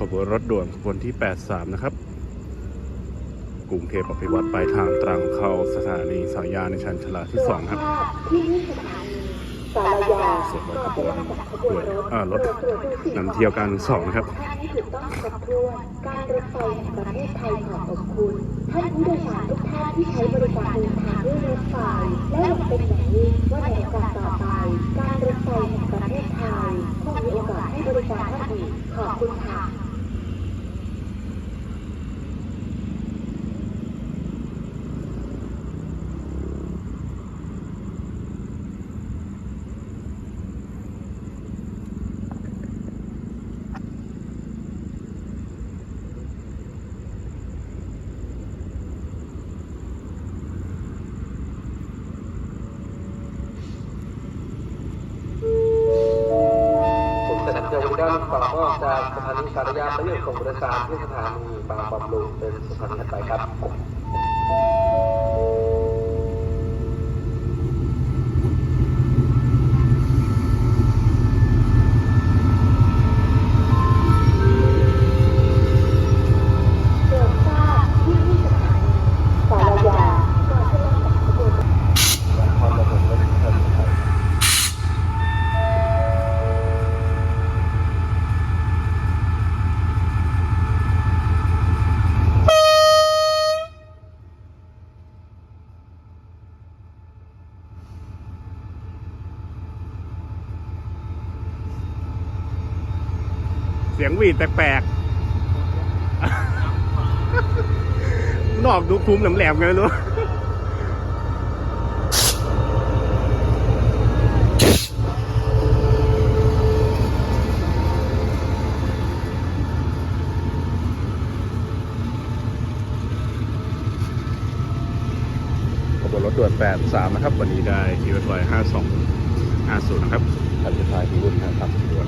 ขบวนรถด่วนขบวนที่ 83 นะครับกรุงเทพอภิวัตรปลายทางตรังเข้าสถานีสายาในชันชลาที่2ครับที่นี่สานีสารยาส่วนรถขบวนด่วนอ่ารถนำเที่ยวการสองนะครับถูกต้องครบถ้วนการรถไฟแห่งประเทศไทยขอขอบคุณท่านผู้โดยสารทุกท่านที่ใช้บริการเดินทางด้วยรถไฟและหวังเป็นอย่างยิ่งว่าในโอกาสต่อไป การรถไฟแห่งประเทศไทยคงมีโอกาสให้บริการท่านอีกขอบคุณค่ะ ผม สนับสนุนด้านฝั่งนอบจากสถานีสารยาประโยชน์ส่งบริการที่สถานีบางบำรุงเป็นสถานีถัดไปครับ โปรดทราบที่นี่สถานีสารยาก่อนที่เราจะขบวน ความระบบและเพิ่มไทย เสียงหวีดแปลกๆนอกดูภูมิแหลมๆไงไม่รู้ขบวนรถด่วน83 นะครับ วันนี้ได้คิวไฟ52 50 นะครับคันสุดท้ายที่รุ่นนะครับด่วน